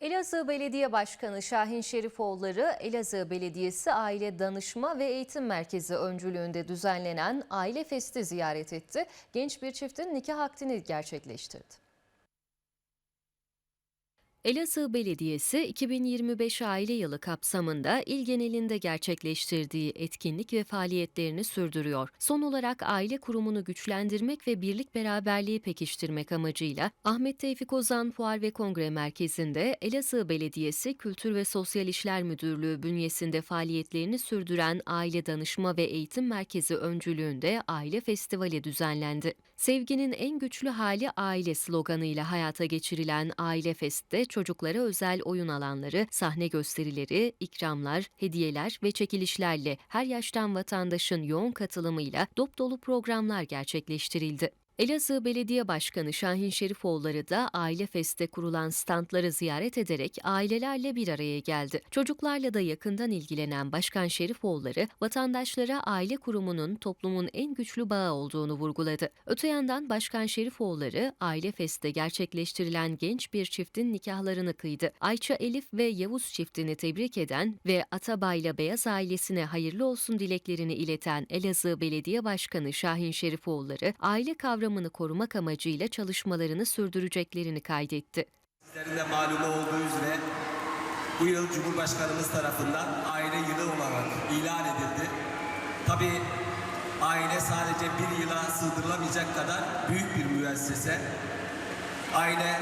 Elazığ Belediye Başkanı Şahin Şerifoğulları, Elazığ Belediyesi Aile Danışma ve Eğitim Merkezi öncülüğünde düzenlenen Aile Fest'i ziyaret etti. Genç bir çiftin nikah akdini gerçekleştirdi. Elazığ Belediyesi 2025 aile yılı kapsamında il genelinde gerçekleştirdiği etkinlik ve faaliyetlerini sürdürüyor. Son olarak aile kurumunu güçlendirmek ve birlik beraberliği pekiştirmek amacıyla Ahmet Tevfik Ozan Fuar ve Kongre Merkezi'nde Elazığ Belediyesi Kültür ve Sosyal İşler Müdürlüğü bünyesinde faaliyetlerini sürdüren Aile Danışma ve Eğitim Merkezi öncülüğünde Aile Festivali düzenlendi. Sevginin en güçlü hali aile sloganıyla hayata geçirilen Aile Fest'te çocuklara özel oyun alanları, sahne gösterileri, ikramlar, hediyeler ve çekilişlerle her yaştan vatandaşın yoğun katılımıyla dop dolu programlar gerçekleştirildi. Elazığ Belediye Başkanı Şahin Şerifoğulları da Aile Fest'te kurulan standları ziyaret ederek ailelerle bir araya geldi. Çocuklarla da yakından ilgilenen Başkan Şerifoğulları, vatandaşlara aile kurumunun toplumun en güçlü bağı olduğunu vurguladı. Öte yandan Başkan Şerifoğulları, Aile Fest'te gerçekleştirilen genç bir çiftin nikahlarını kıydı. Ayça Elif ve Yavuz çiftini tebrik eden ve Atabay'la Beyaz ailesine hayırlı olsun dileklerini ileten Elazığ Belediye Başkanı Şahin Şerifoğulları, aile kavramını korumak amacıyla çalışmalarını sürdüreceklerini kaydetti. Sizlerin de malumu olduğu üzere bu yıl Cumhurbaşkanımız tarafından aile yılı olarak ilan edildi. Tabi aile sadece bir yıla sığdırılamayacak kadar büyük bir müessese. Aile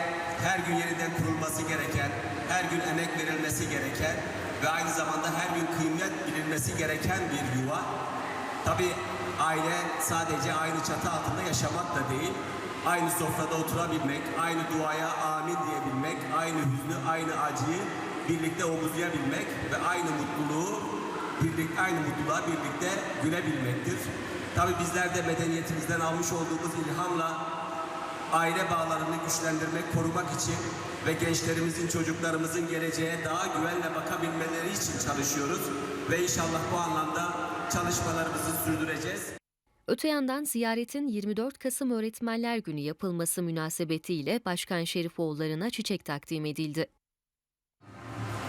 her gün yeniden kurulması gereken, her gün emek verilmesi gereken ve aynı zamanda her gün kıymet bilinmesi gereken bir yuva. Tabi aile sadece aynı çatı altında yaşamak da değil, aynı sofrada oturabilmek, aynı duaya amin diyebilmek, aynı hüznü, aynı acıyı birlikte omuzlayabilmek ve aynı mutluluğu birlikte aynı mutluluğa birlikte gülebilmektir. Tabi bizler de medeniyetimizden almış olduğumuz ilhamla aile bağlarını güçlendirmek, korumak için ve gençlerimizin, çocuklarımızın geleceğe daha güvenle bakabilmeleri için çalışıyoruz. Ve inşallah bu anlamda çalışmalarımızı sürdüreceğiz. Öte yandan ziyaretin 24 Kasım Öğretmenler Günü yapılması münasebetiyle Başkan Şerifoğulları'na çiçek takdim edildi.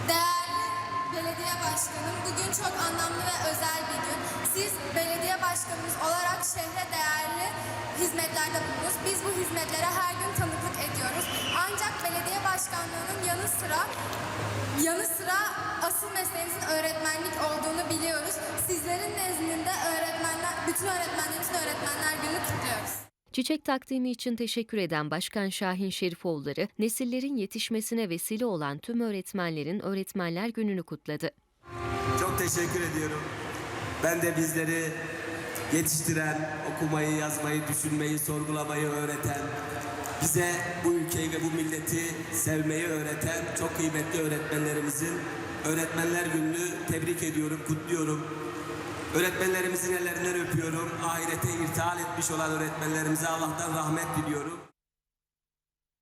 Değerli belediye başkanım, bugün çok anlamlı ve özel bir gün. Siz belediye başkanımız olarak şehre değerli hizmetlerde bulundunuz. Biz bu hizmetlere her gün tanıklık ediyoruz. Ancak belediye başkanlığının yanı sıra yanı sıra asıl mesleğinizin biliyoruz. Sizlerin nezdinde öğretmenler, bütün öğretmenlerimizin öğretmenler günü kutluyoruz. Çiçek takdimi için teşekkür eden Başkan Şahin Şerifoğulları, nesillerin yetişmesine vesile olan tüm öğretmenlerin Öğretmenler Günü'nü kutladı. Çok teşekkür ediyorum. Ben de bizleri yetiştiren, okumayı, yazmayı, düşünmeyi, sorgulamayı öğreten, bize bu ülkeyi ve bu milleti sevmeyi öğreten çok kıymetli öğretmenlerimizin Öğretmenler Günü'nü tebrik ediyorum, kutluyorum. Öğretmenlerimizin ellerinden öpüyorum. Ahirete irtihal etmiş olan öğretmenlerimize Allah'tan rahmet diliyorum.